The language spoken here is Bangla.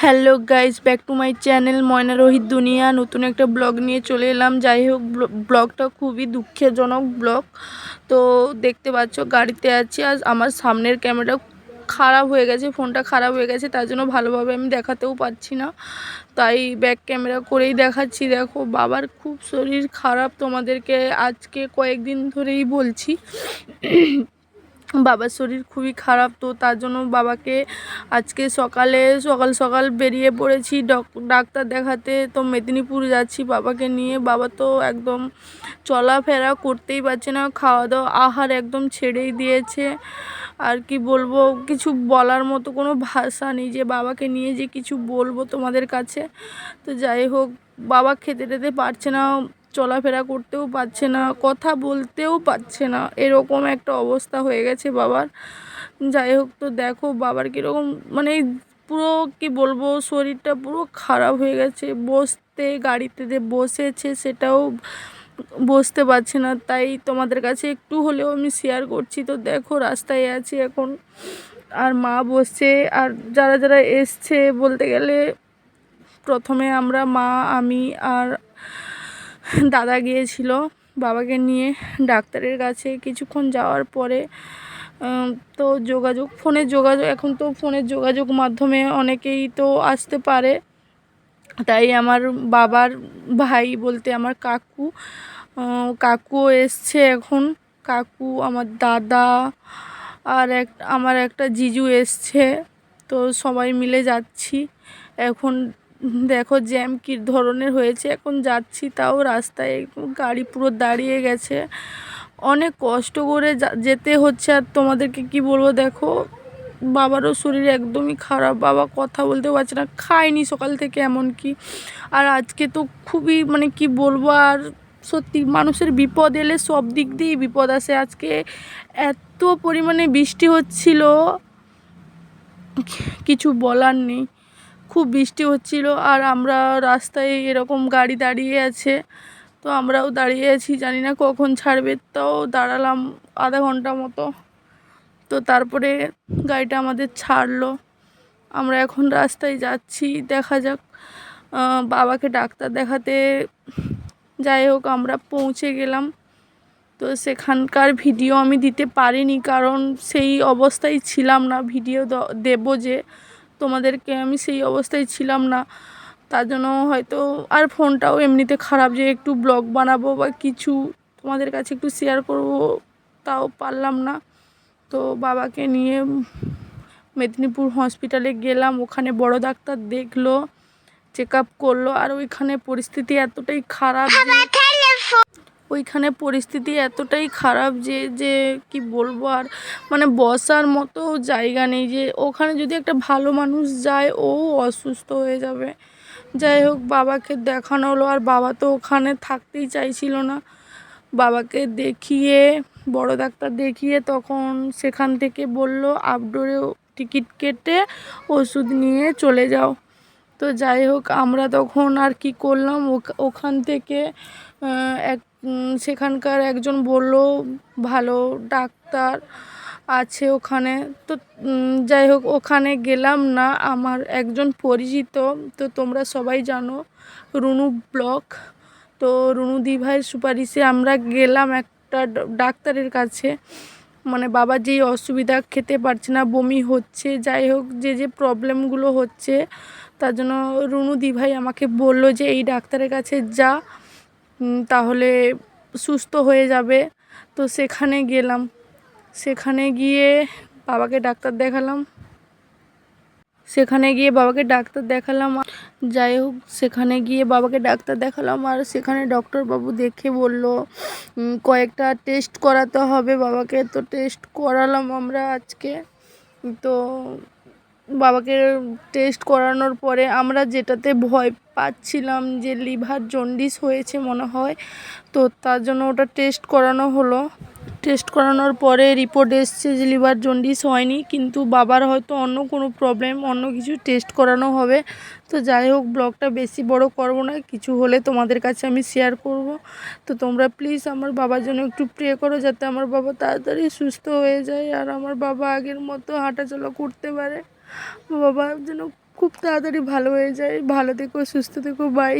Hello guys back to my channel Moyna Rohit Duniya. নতুন একটা ব্লগ নিয়ে চলে এলাম। যাই হোক ব্লগটা খুবই দুঃখজনক ব্লগ। তো দেখতে পাচ্ছ, গাড়িতে আছি আর আমার সামনের ক্যামেরা খারাপ হয়ে গেছে, ফোনটা খারাপ হয়ে গেছে, তার জন্য ভালোভাবে আমি দেখাতেও পাচ্ছি না। তাই ব্যাক ক্যামেরা করেই দেখাচ্ছি। দেখো, বাবার খুব শরীর খারাপ তোমাদেরকে আজকে কয়েকদিন ধরেই বলছি। বাবার শরীর খুবই খারাপ, তো তার জন্য বাবাকে আজকে সকালে, সকাল সকাল বেরিয়ে পড়েছি ডাক্তার দেখাতে। তো মেদিনীপুর যাচ্ছি বাবাকে নিয়ে। বাবা তো একদম চলাফেরা করতেই পারছে না। খাওয়া দাওয়া আহার একদম ছেড়েই দিয়েছে। আর কি বলব, কিছু বলার মতো কোনো ভাষা নেই যে বাবাকে নিয়ে যে কিছু বলব তোমাদের কাছে। তো যাই হোক, বাবা খেতে টেতে পারছে না। চলাফেরা করতেও পারছে না, কথা বলতেও পারছে না। এরকম একটা অবস্থা হয়ে গেছে বাবার। যাই হোক তো দেখো বাবার কীরকম মানে পুরো কি বলব, শরীরটা পুরো খারাপ হয়ে গেছে। বসতে, গাড়িতে যে বসেছে সেটাও বসতে পারছে না। তাই তোমাদের কাছে একটু হলেও আমি শেয়ার করছি। তো দেখো রাস্তায় আছি এখন আর মা বসছে। আর যারা যারা এসছে বলতে গেলে প্রথমে আমরা মা, আমি আর দাদা গিয়েছিল বাবাকে নিয়ে ডাক্তারের কাছে। কিছুক্ষণ যাওয়ার পরে তো যোগাযোগ ফোনের যোগাযোগ, এখন তো ফোনের যোগাযোগ মাধ্যমে অনেকেই তো আসতে পারে। তাই আমার বাবার ভাই বলতে আমার কাকু কাকুও এসছে এখন। কাকু, আমার দাদা আর এক, আমার একটা জিজু এসছে। তো সবাই মিলে যাচ্ছি। এখন দেখো জ্যাম কী ধরনের হয়েছে, এখন যাচ্ছি তাও রাস্তায় গাড়ি পুরো দাঁড়িয়ে গেছে। অনেক কষ্ট করে যেতে হচ্ছে আর তোমাদেরকে কি বলব দেখো, বাবারও শরীর একদমই খারাপ, বাবা কথা বলতে পারছে না, খায়নি সকাল থেকে এমন কি। আর আজকে তো খুবই মানে কি বলব আর সত্যি মানুষের বিপদ এলে সব দিক দিয়েই বিপদ আসে। আজকে এত পরিমাণে বৃষ্টি হচ্ছিল, কিছু বলার নেই। খুব বৃষ্টি হচ্ছিল আর আমরা রাস্তায় এরকম গাড়ি দাঁড়িয়ে আছে। তো আমরাও দাঁড়িয়ে আছি, জানি না কখন ছাড়বে, তাও দাঁড়ালাম আধা ঘণ্টা মতো। তো তারপরে গাড়িটা আমাদের ছাড়লো। আমরা এখন রাস্তায় যাচ্ছি, দেখা যাক বাবাকে ডাক্তার দেখাতে যাই হোক, আমরা পৌঁছে গেলাম। তো সেখানকার ভিডিও আমি দিতে পারিনি, কারণ সেই অবস্থায় ছিলাম না। ভিডিও দেব যে তোমাদেরকে আমি সেই অবস্থায় ছিলাম না। তার জন্য হয়তো আর ফোনটাও এমনিতে খারাপ যে একটু ব্লগ বানাবো বা কিছু তোমাদের কাছে একটু শেয়ার করব তাও পারলাম না। তো বাবাকে নিয়ে মেদিনীপুর হসপিটালে গেলাম, ওখানে বড় ডাক্তার দেখল চেক আপ করল, আর ওইখানে পরিস্থিতি এতটাই খারাপ ওইখানে পরিস্থিতি এতটাই খারাপ যে যে কি বলব আর মানে বসার মতো জায়গা নেই যে, ওখানে যদি একটা ভালো মানুষ যায়, ও অসুস্থ হয়ে যাবে। যাই হোক, বাবাকে দেখানো হলো, আর বাবা তো ওখানে থাকতেই চাইছিল না। বাবাকে দেখিয়ে, বড় ডাক্তার দেখিয়ে তখন সেখান থেকে বলল আউটডোরে টিকিট কেটে ওষুধ নিয়ে চলে যাও। তো যাই হোক, আমরা তখন আর কি করলাম ওখান থেকে এক সেখানকার একজন বলল, ভালো ডাক্তার আছে ওখানে। তো যাই হোক, ওখানে গেলাম না, আমার একজন পরিচিত, তো তোমরা সবাই জানো রুনু ব্লক। তো রুনু দি ভাইয়ের সুপারিশে আমরা গেলাম একটা ডাক্তারের কাছে। মানে বাবা, যেই অসুবিধা খেতে পারছে না, বমি হচ্ছে, যাই হোক, যে যে প্রবলেমগুলো হচ্ছে, তার জন্য রুনু দি ভাই আমাকে বলল যে, এই ডাক্তারের কাছে যা। তাহলে সুস্থ হয়ে যাবে। তো সেখানে গেলাম। সেখানে গিয়ে বাবাকে ডাক্তার দেখালাম। সেখানে গিয়ে বাবাকে ডাক্তার দেখালাম। যাই হোক, সেখানে গিয়ে বাবাকে ডাক্তার দেখালাম আর সেখানে ডক্টরবাবু দেখে বলল কয়েকটা টেস্ট করাতে হবে বাবাকে। তো টেস্ট করালাম আমরা আজকে। তো বাবাকে টেস্ট করানোর পরে আমরা যেটাতে ভয় পাচ্ছিলাম যে লিভার জন্ডিস হয়েছে মনে হয়, তো তার জন্য ওটা টেস্ট করানো হলো। টেস্ট করানোর পরে রিপোর্ট এসছে যে লিভার জন্ডিস হয়নি, কিন্তু বাবার হয়তো অন্য কোনো প্রবলেম অন্য কিছু টেস্ট করানো হবে। তো যাই হোক ব্লগটা বেশি বড় করব না, কিছু হলে তোমাদের কাছে আমি শেয়ার করব। তো তোমরা প্লিজ আমার বাবার জন্য একটু প্রে করো যাতে আমার বাবা তাড়াতাড়ি সুস্থ হয়ে যায় আর আমার বাবা আগের মতো হাঁটাচলা করতে পারে। বাবা যেন খুব তাড়াতাড়ি ভালো হয়ে যায়। ভালো থেকো সুস্থ থেকো বাই